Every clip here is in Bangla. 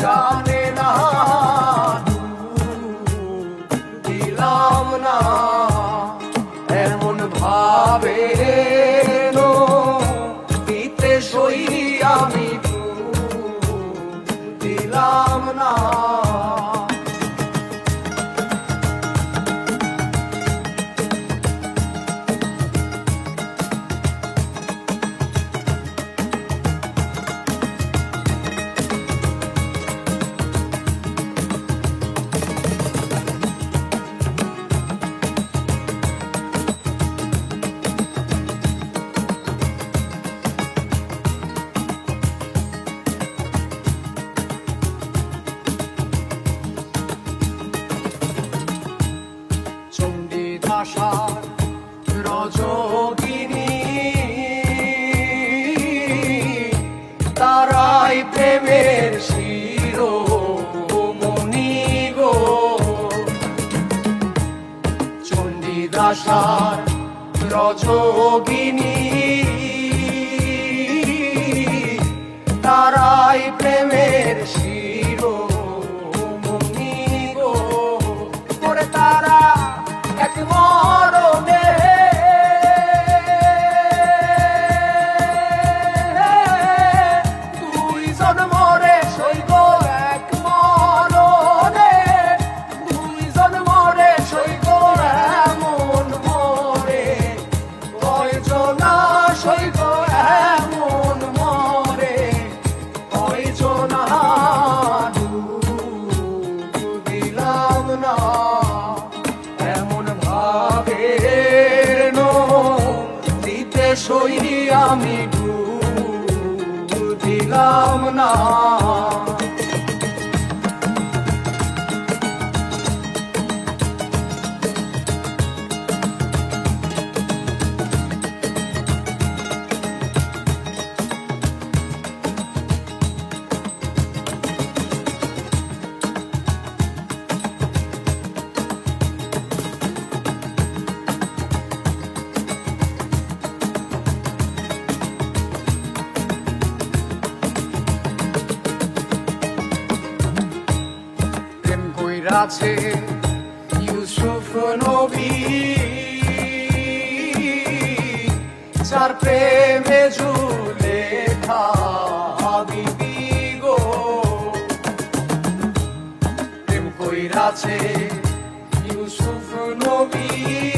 John. আশার রজগিনী। তারাই প্রেমে সই আমি দিলাম না। গাছে ইউসুফ নবী। চার প্রেমে ঝুলে খা হাবিবি গো। প্রেম ইউসুফ নবী।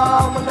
phenomenon.